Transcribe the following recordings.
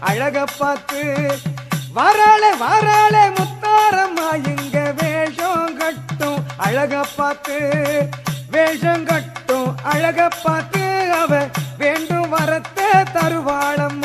அழக பார்த்து. வராளே வராளே முத்தாரம்மா எங்க வேஷம் கட்டும் அழக பார்த்து. வேஷம் கட்டும் அழக பார்த்து அவ தருவாளம்.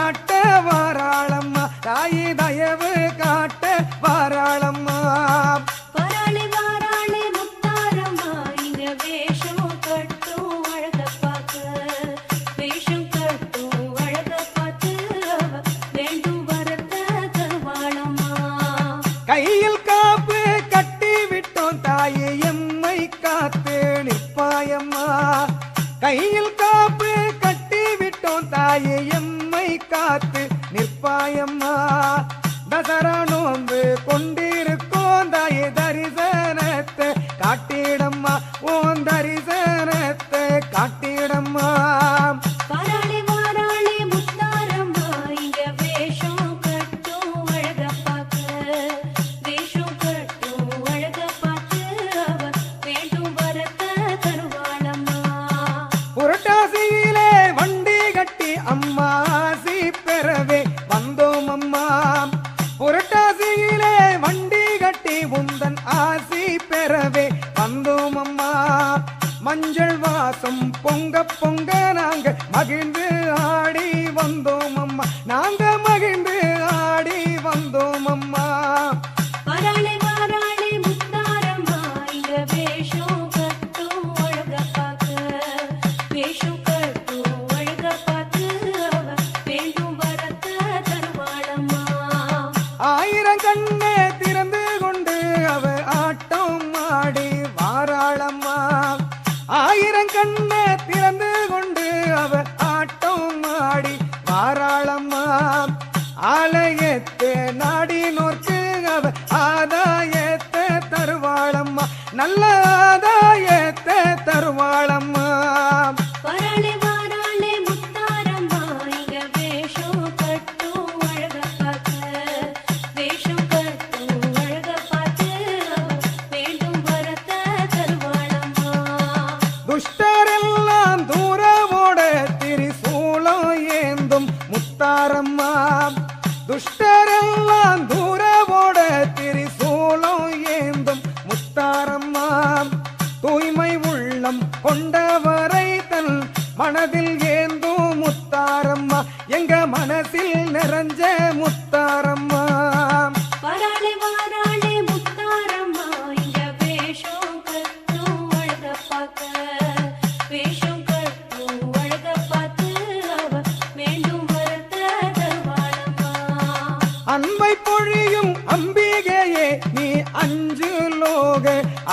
காட்ட வாராளம்மா. தாயி தயவு. மஞ்சள் வாசம் பொங்க பொங்க நாங்க மகிழ்ந்து ஆடி வந்தோம் அம்மா. நாங்க மகிழ்ந்து ஆடி வந்தோம் அம்மா. வேஷம் Anh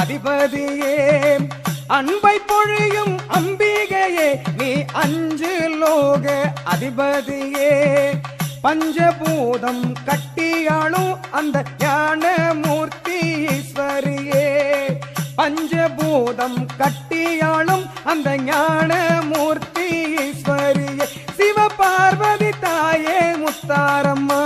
அதிபதியே. அன்பை பொழியும் அம்பிகையே நீ அஞ்சு லோக அதிபதியே. பஞ்சபூதம் கட்டியாளும் அந்த ஞான மூர்த்தி ஈஸ்வரியே. பஞ்சபூதம் கட்டியாளும் அந்த ஞான மூர்த்தி ஈஸ்வரியே. சிவபார்வதி தாயே முத்தாரம்மா.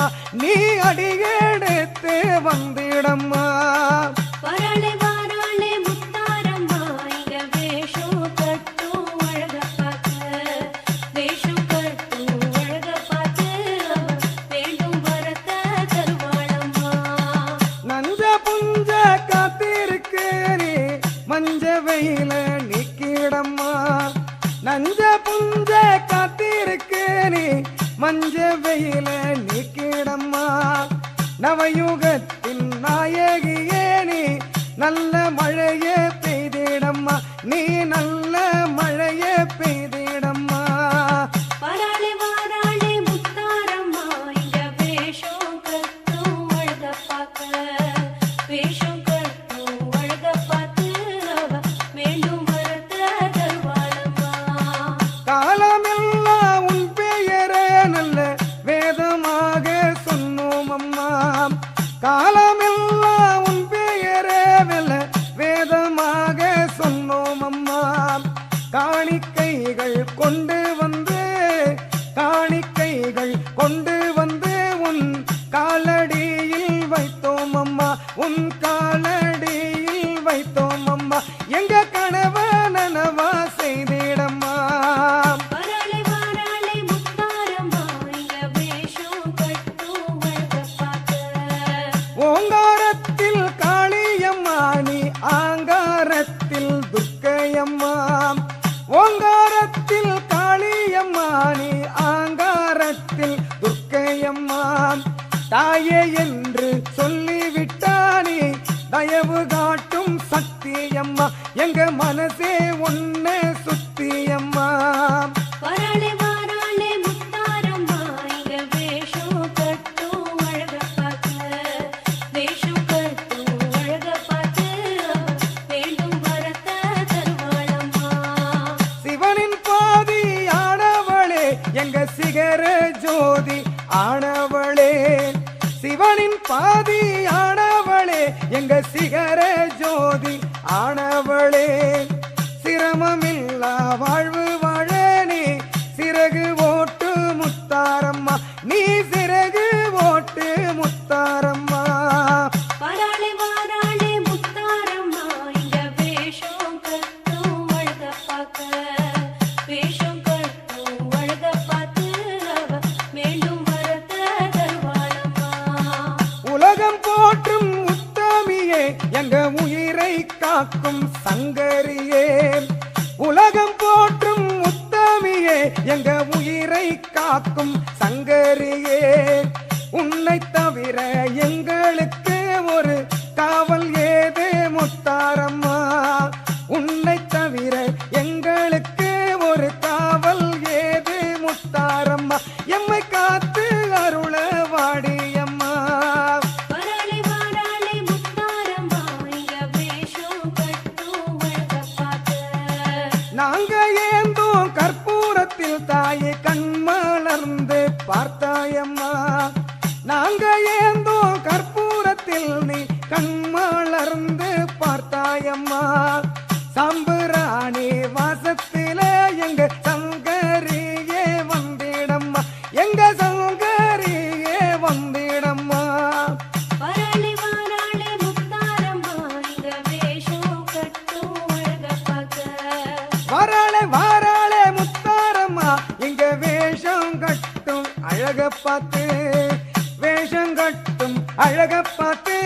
வந்திடம்மா நீ அடியெடுத்து வந்திடம்மா. மஞ்ச வெயில நிக்கிடம்மா. நஞ்ச புஞ்ச காத்திருக்கு நீ மஞ்ச வெயில நிக்க நவயுகத்தின் நாயகியே நீ நல்ல மழையே பெய்திடம்மா நீ நல்ல காணிக்கைகள் கொண்டு 大爷 எங்க சிகர ஜோதி ஆனவளே. சங்கரியே உலகம் போற்றும் முத்தமியே எங்க உயிரை காக்கும் சங்கரியே. உன்னை தவிர எங்களுக்கு ஒரு காவல் ஏதே முத்தாரம்மா? உன்னை தவிர எங்களுக்கு ஒரு காவல் தாயே கண்மலர்ந்து பார்த்தாயம்மா. நாங்க ஏந்தோ கற்பூரத்தில் நீ கண்மலர்ந்து பார்த்தாயம்மா. சாம்புராணி வாசத்திலே எங்க சங்கரியே வந்திடம்மா. எங்க சங்க அழக பார்த்து